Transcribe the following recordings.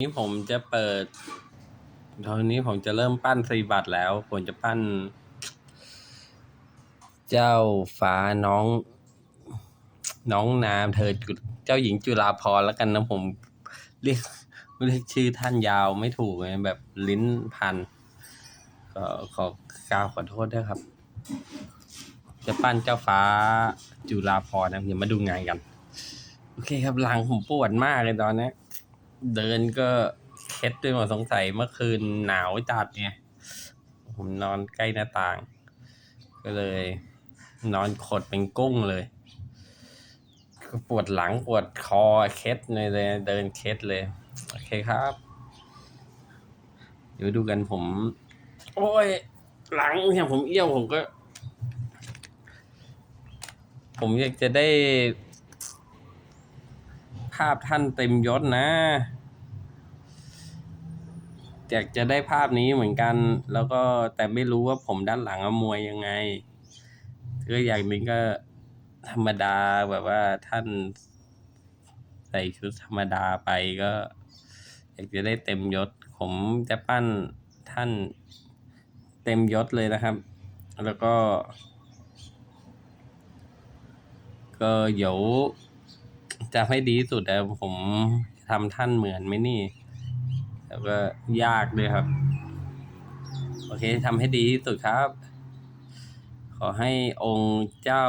นี้ผมจะเปิด ตอนนี้ผมจะเริ่มปั้นซีบัตรแล้ว ผมจะปั้น เจ้าฟ้าน้อง น้องนามเธอจุเจ้าหญิงจุฬาพรแล้วกันนะผมเรียกเรียกชื่อท่านยาวไม่ถูกไงแบบลิ้นพันก็ขอกล่าวขอโทษด้วยครับ จะปั้นเจ้าฟ้าจุฬาพรนะเดี๋ยวมาดูงานกัน โอเคครับหลังผมปวดมากเลยตอนนี้ เดินก็เคล็ดด้วยหมดสงสัยเมื่อคืนหนาวจัดไงผมนอนใกล้หน้าต่าง ก็เลย นอนขดเป็นกุ้งเลยก็ปวดหลังปวดคอเคล็ดเลยเดินเคล็ดเลย โอเคครับ เดี๋ยวดูกันผม โอ้ย หลังเนี่ยผมเอี้ยวผมก็ ผมอยากจะได้ ภาพท่านเต็มยศนะอยากจะได้ภาพนี้เหมือนกัน แล้วก็แต่ไม่รู้ว่าผมด้านหลังอมวยยังไงก็อย่างนึงก็ธรรมดาแบบว่าท่านใส่ชุดธรรมดาไปก็ อยากจะได้เต็มยศ ผมจะปั้นท่านเต็มยศเลยนะครับ แล้วก็ ก็เดี๋ยว จะให้ดีที่สุดแต่ผมทำท่านเหมือนไหมนี่แล้วก็ยากด้วยครับ โอเคทำให้ดีที่สุดครับ ขอให้องค์เจ้า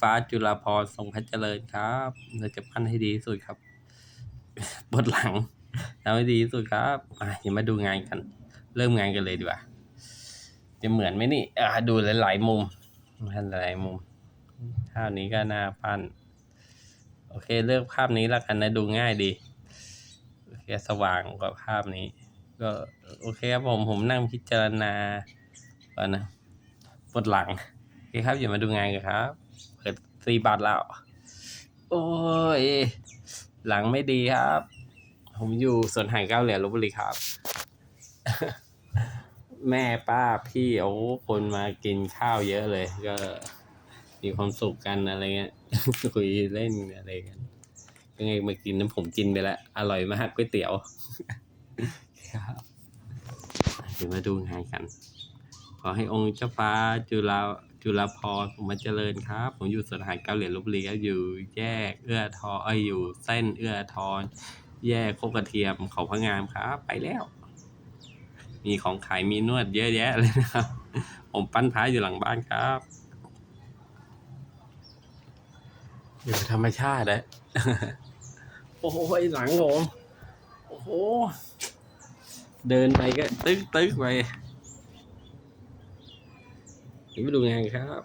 ฟ้าจุฬาภรณ์ทรงพระเจริญครับเราจะปั้นให้ดีที่สุดครับปวดหลังทำให้ดีที่สุดครับอะเดี๋ยวมาดูงานกัน เริ่มงานกันเลยดีกว่า จะเหมือนไหมนี่อะดูหลายๆมุมหลายๆมุมภานี้ก็น่าปั้น โอเคเลือกภาพนี้แล้วกันนะดูง่ายดีโอเคสว่างกว่าภาพนี้ ก็โอเคครับผมผมนั่งพิจารณาก่อนนะปวดหลังโอเคครับอย่ามาดูงานกันครับเปิดซีบัตรแล้วโอ้ยหลังไม่ดีครับ ผมอยู่สวนหางเก้าเหรียญลบบุรีครับ แม่ป้าพี่โอ้คนมากินข้าวเยอะเลยก็ มีความสุขกันอะไรเงี้ยคุยเล่นอะไรกันยังไงมากินน้ำผมกินไปแล้วอร่อยมากก๋วยเตี๋ยวครับเดี๋ยวมาดูงานกัน ขอให้องค์เจ้าฟ้าจุฬาจุฬาภรผมมาเจริญครับ ผมอยู่สวนอาหารเกาเหลียลบบุรีครับอยู่แยกเอื้อทอเอ้ยอยู่เส้นเอื้อทอนแยกโคกกระเทียมเขาพะงามครับ ไปแล้ว มีของขายมีนวดเยอะแยะเลยนะครับ ผมปั้นพระอยู่หลังบ้านครับ อยู่ธรรมชาติเลยโอ้โหหลังผมโอ้โห เดินไปก็ตึ๊กตึ๊กไปไปดูงานครับ